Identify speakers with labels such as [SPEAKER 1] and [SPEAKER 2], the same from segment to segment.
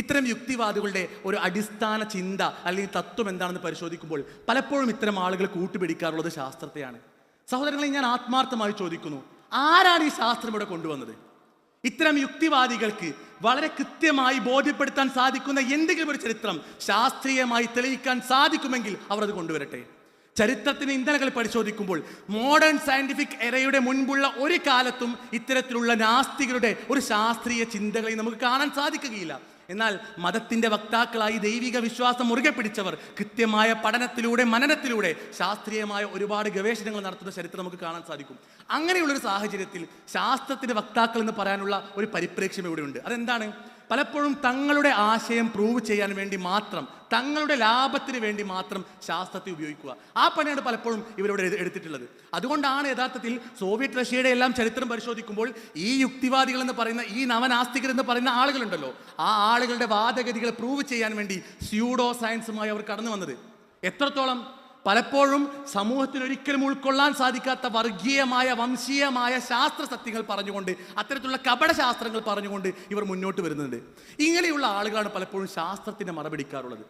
[SPEAKER 1] ഇത്തരം യുക്തിവാദികളുടെ ഒരു അടിസ്ഥാന ചിന്ത അല്ലെങ്കിൽ തത്വം എന്താണെന്ന് പരിശോധിക്കുമ്പോൾ പലപ്പോഴും ഇത്തരം ആളുകൾ കൂട്ടുപിടിക്കാറുള്ളത് ശാസ്ത്രത്തെയാണ്. സഹോദരങ്ങളെ ഞാൻ ആത്മാർത്ഥമായി ചോദിക്കുന്നു ആരാണ് ഈ ശാസ്ത്രം ഇവിടെ കൊണ്ടുവന്നത്? ഇത്തരം യുക്തിവാദികൾക്ക് വളരെ കൃത്യമായി ബോധ്യപ്പെടുത്താൻ സാധിക്കുന്ന എന്തെങ്കിലും ഒരു ചരിത്രം ശാസ്ത്രീയമായി തെളിയിക്കാൻ സാധിക്കുമെങ്കിൽ അവർ അത് കൊണ്ടുവരട്ടെ. ചരിത്രത്തിന് ഇന്ധനങ്ങൾ പരിശോധിക്കുമ്പോൾ മോഡേൺ സയന്റിഫിക് എറയുടെ മുൻപുള്ള ഒരു കാലത്തും ഇത്തരത്തിലുള്ള നാസ്തികരുടെ ഒരു ശാസ്ത്രീയ ചിന്തകളെ നമുക്ക് കാണാൻ സാധിക്കുകയില്ല. എന്നാൽ മതത്തിന്റെ വക്താക്കളായി ദൈവിക വിശ്വാസം മുറുകെ പിടിച്ചവർ കൃത്യമായ പഠനത്തിലൂടെ മനനത്തിലൂടെ ശാസ്ത്രീയമായ ഒരുപാട് ഗവേഷണങ്ങൾ നടത്തുന്ന ചരിത്രം നമുക്ക് കാണാൻ സാധിക്കും. അങ്ങനെയുള്ളൊരു സാഹചര്യത്തിൽ ശാസ്ത്രത്തിന്റെ വക്താക്കൾ എന്ന് പറയാനുള്ള ഒരു പരിപ്രേക്ഷ്യം ഇവിടെയുണ്ട്. അതെന്താണ്? പലപ്പോഴും തങ്ങളുടെ ആശയം പ്രൂവ് ചെയ്യാൻ വേണ്ടി മാത്രം തങ്ങളുടെ ലാഭത്തിന് വേണ്ടി മാത്രം ശാസ്ത്രത്തെ ഉപയോഗിക്കുക. ആ പണിയാണ് പലപ്പോഴും ഇവരോട് എടുത്തിട്ടുള്ളത്. അതുകൊണ്ടാണ് യഥാർത്ഥത്തിൽ സോവിയറ്റ് റഷ്യയുടെ എല്ലാം ചരിത്രം പരിശോധിക്കുമ്പോൾ ഈ യുക്തിവാദികൾ എന്ന് പറയുന്ന ഈ നവനാസ്തികർ എന്ന് പറയുന്ന ആളുകളുണ്ടല്ലോ. ആ ആളുകളുടെ വാദഗതികൾ പ്രൂവ് ചെയ്യാൻ വേണ്ടി സ്യൂഡോ സയൻസുമായി അവർ കടന്നു വന്നത്. എത്രത്തോളം പലപ്പോഴും സമൂഹത്തിന് ഒരിക്കലും ഉൾക്കൊള്ളാൻ സാധിക്കാത്ത വർഗീയമായ വംശീയമായ ശാസ്ത്ര സത്യങ്ങൾ പറഞ്ഞുകൊണ്ട് അത്തരത്തിലുള്ള കപട ശാസ്ത്രങ്ങൾ പറഞ്ഞുകൊണ്ട് ഇവർ മുന്നോട്ട് വരുന്നുണ്ട്. ഇങ്ങനെയുള്ള ആളുകളാണ് പലപ്പോഴും ശാസ്ത്രത്തിന് മറപിടിക്കാറുള്ളത്.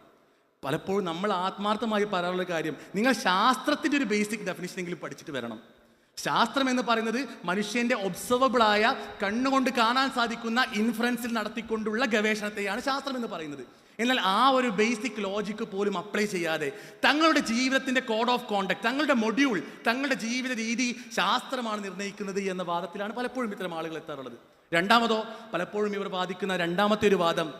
[SPEAKER 1] പലപ്പോഴും നമ്മൾ ആത്മാർത്ഥമായി പറയാനുള്ള കാര്യം നിങ്ങൾ ശാസ്ത്രത്തിന്റെ ഒരു ബേസിക് ഡെഫിനിഷനെങ്കിലും പഠിച്ചിട്ട് വരണം. ശാസ്ത്രം എന്ന് പറയുന്നത് മനുഷ്യന്റെ ഒബ്സർവബിൾ ആയ കണ്ണുകൊണ്ട് കാണാൻ സാധിക്കുന്ന ഇൻഫറൻസിൽ നടത്തിക്കൊണ്ടുള്ള ഗവേഷണത്തെയാണ് ശാസ്ത്രം എന്ന് പറയുന്നത്. എന്നാൽ ആ ഒരു ബേസിക് ലോജിക്ക് പോലും അപ്ലൈ ചെയ്യാതെ തങ്ങളുടെ ജീവിതത്തിന്റെ കോഡ് ഓഫ് കോണ്ടക്ട് തങ്ങളുടെ മൊഡ്യൂൾ തങ്ങളുടെ ജീവിത രീതി ശാസ്ത്രമാണ് നിർണയിക്കുന്നത് എന്ന വാദത്തിലാണ് പലപ്പോഴും ഇത്തരം ആളുകൾ എത്താറുള്ളത്. രണ്ടാമതോ പലപ്പോഴും ഇവർ വാദിക്കുന്ന രണ്ടാമത്തെ ഒരു വാദം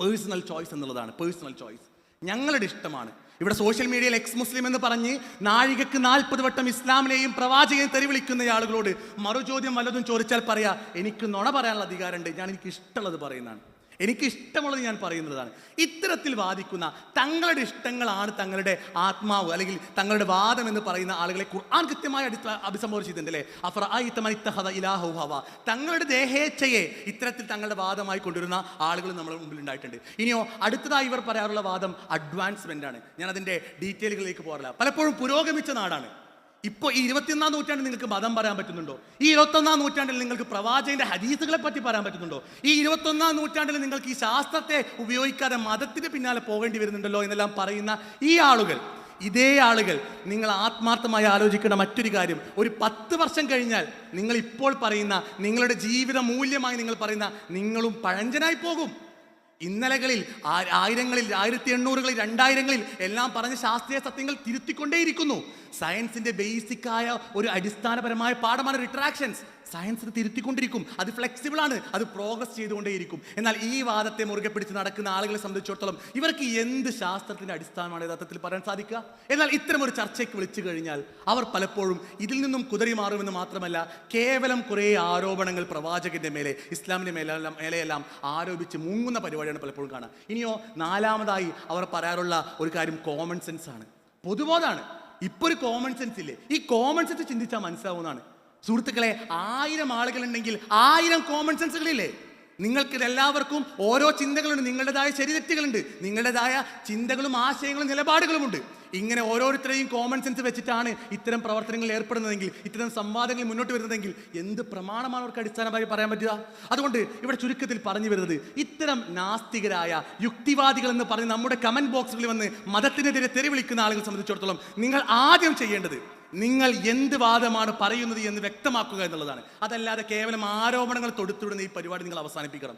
[SPEAKER 1] പേഴ്സണൽ ചോയ്സ് എന്നുള്ളതാണ് പേഴ്സണൽ ചോയ്സ് ഞങ്ങളുടെ ഇഷ്ടമാണ് ഇവിടെ സോഷ്യൽ മീഡിയയിൽ എക്സ് മുസ്ലിം എന്ന് പറഞ്ഞ് നാഴികക്ക് നാൽപ്പത് വട്ടം ഇസ്ലാമിനെയും പ്രവാചകനെയും തെരുവിളിക്കുന്ന ആളുകളോട് മറുചോദ്യം വല്ലതും ചോദിച്ചാൽ പറയാ എനിക്ക് നുണ പറയാനുള്ള അധികാരമുണ്ട് ഞാൻ എനിക്ക് ഇഷ്ടമുള്ളത് പറയുന്നതാണ്. എനിക്ക് ഇഷ്ടമുള്ളത് ഞാൻ പറയുന്നതാണ്. ഇത്തരത്തിൽ വാദിക്കുന്ന തങ്ങളുടെ ഇഷ്ടങ്ങളാണ് തങ്ങളുടെ ആത്മാവ് അല്ലെങ്കിൽ തങ്ങളുടെ വാദം എന്ന് പറയുന്ന ആളുകളെ ഖുർആൻ കൃത്യമായി അടിസ്ഥ അഭിസംബോധന ചെയ്തിട്ടുണ്ട് അല്ലേ അഫറ ഇലാഹു ഹവ. തങ്ങളുടെ ദേഹേച്ഛയെ ഇത്തരത്തിൽ തങ്ങളുടെ വാദമായി കൊണ്ടുവരുന്ന ആളുകൾ നമ്മുടെ മുമ്പിൽ ഉണ്ടായിട്ടുണ്ട്. ഇനിയോ അടുത്തതായി ഇവർ പറയാറുള്ള വാദം അഡ്വാൻസ്മെന്റ് ആണ്. ഞാൻ അതിന്റെ ഡീറ്റെയിലുകളിലേക്ക് പോകാറില്ല. പലപ്പോഴും പുരോഗമിച്ച നാടാണ്. ഇപ്പോൾ ഈ ഇരുപത്തിയൊന്നാം നൂറ്റാണ്ടിൽ നിങ്ങൾക്ക് മതം പറയാൻ പറ്റുന്നുണ്ടോ? ഈ ഇരുപത്തൊന്നാം നൂറ്റാണ്ടിൽ നിങ്ങൾക്ക് പ്രവാചകന്റെ ഹദീസുകളെ പറ്റി പറയാൻ പറ്റുന്നുണ്ടോ? ഈ ഇരുപത്തൊന്നാം നൂറ്റാണ്ടിൽ നിങ്ങൾക്ക് ഈ ശാസ്ത്രത്തെ ഉപയോഗിക്കാതെ മതത്തിന്റെ പിന്നാലെ പോകേണ്ടി വരുന്നുണ്ടല്ലോ എന്നെല്ലാം പറയുന്ന ഈ ആളുകൾ ഇതേ ആളുകൾ നിങ്ങൾ ആത്മാർത്ഥമായി ആലോചിക്കേണ്ട മറ്റൊരു കാര്യം. ഒരു പത്ത് വർഷം കഴിഞ്ഞാൽ നിങ്ങൾ ഇപ്പോൾ പറയുന്ന നിങ്ങളുടെ ജീവിത മൂല്യമായി നിങ്ങൾ പറയുന്ന നിങ്ങളും പഴഞ്ചനായി പോകും. ഇന്നലകളിൽ ആയിരങ്ങളിൽ ആയിരത്തി എണ്ണൂറുകളിൽ രണ്ടായിരങ്ങളിൽ എല്ലാം പറഞ്ഞ ശാസ്ത്രീയ സത്യങ്ങൾ തിരുത്തിക്കൊണ്ടേയിരിക്കുന്നു. സയൻസിന്റെ ബേസിക്കായ ഒരു അടിസ്ഥാനപരമായ പാഠമാണ് റിട്രാക്ഷൻസ് സയൻസ് തിരുത്തിക്കൊണ്ടിരിക്കും. അത് ഫ്ലെക്സിബിൾ ആണ്. അത് പ്രോഗ്രസ് ചെയ്തുകൊണ്ടേയിരിക്കും. എന്നാൽ ഈ വാദത്തെ മുറുകെ പിടിച്ച് നടക്കുന്ന ആളുകളെ സംബന്ധിച്ചിടത്തോളം ഇവർക്ക് എന്ത് ശാസ്ത്രത്തിന്റെ അടിസ്ഥാനമാണ് യഥാർത്ഥത്തിൽ പറയാൻ സാധിക്കുക? എന്നാൽ ഇത്തരം ഒരു ചർച്ചയ്ക്ക് വിളിച്ചു കഴിഞ്ഞാൽ അവർ പലപ്പോഴും ഇതിൽ നിന്നും കുതിരി മാറുമെന്ന് മാത്രമല്ല കേവലം കുറേ ആരോപണങ്ങൾ പ്രവാചകന്റെ മേലെ ഇസ്ലാമിന്റെ മേലെല്ലാം മേലെയെല്ലാം ആരോപിച്ച് മുങ്ങുന്ന പരിപാടിയാണ് പലപ്പോഴും കാണുക ഇനിയോ നാലാമതായി അവർ പറയാറുള്ള ഒരു കാര്യം കോമൺ സെൻസ് ആണ്. പൊതുബോധാണ് ഇപ്പൊ ഒരു കോമൺ സെൻസ് ഇല്ലേ? ഈ കോമൺ സെൻസ് ചിന്തിച്ചാൽ മനസ്സിലാവുന്നതാണ്. സുഹൃത്തുക്കളെ ആയിരം ആളുകളുണ്ടെങ്കിൽ ആയിരം കോമൺ സെൻസുകളില്ലേ നിങ്ങൾക്ക് എല്ലാവർക്കും ഓരോ ചിന്തകളുണ്ട്. നിങ്ങളുടേതായ ശരിതെറ്റുകളുണ്ട് നിങ്ങളുടേതായ ചിന്തകളും ആശയങ്ങളും നിലപാടുകളുമുണ്ട്. ഇങ്ങനെ ഓരോരുത്തരെയും കോമൺ സെൻസ് വെച്ചിട്ടാണ് ഇത്തരം പ്രവർത്തനങ്ങളിൽ ഏർപ്പെടുന്നതെങ്കിൽ ഇത്തരം സംവാദങ്ങൾ മുന്നോട്ട് വരുന്നതെങ്കിൽ എന്ത് പ്രമാണമാണ് അവർക്ക് അടിസ്ഥാനമായി പറയാൻ പറ്റുക? അതുകൊണ്ട് ഇവിടെ ചുരുക്കത്തിൽ പറഞ്ഞു വരുന്നത് ഇത്തരം നാസ്തികരായ യുക്തിവാദികൾ എന്ന് പറഞ്ഞ് നമ്മുടെ കമന്റ് ബോക്സുകളിൽ വന്ന് മതത്തിനെതിരെ തെരുവിളിക്കുന്ന ആളുകളെ സംബന്ധിച്ചിടത്തോളം നിങ്ങൾ ആദ്യം ചെയ്യേണ്ടത് നിങ്ങൾ എന്ത് വാദമാണ് പറയുന്നത് എന്ന് വ്യക്തമാക്കുക എന്നുള്ളതാണ്. അതല്ലാതെ കേവലം ആരോപണങ്ങൾ തൊടുത്തുവിടുന്ന ഈ പരിപാടി നിങ്ങൾ അവസാനിപ്പിക്കണം.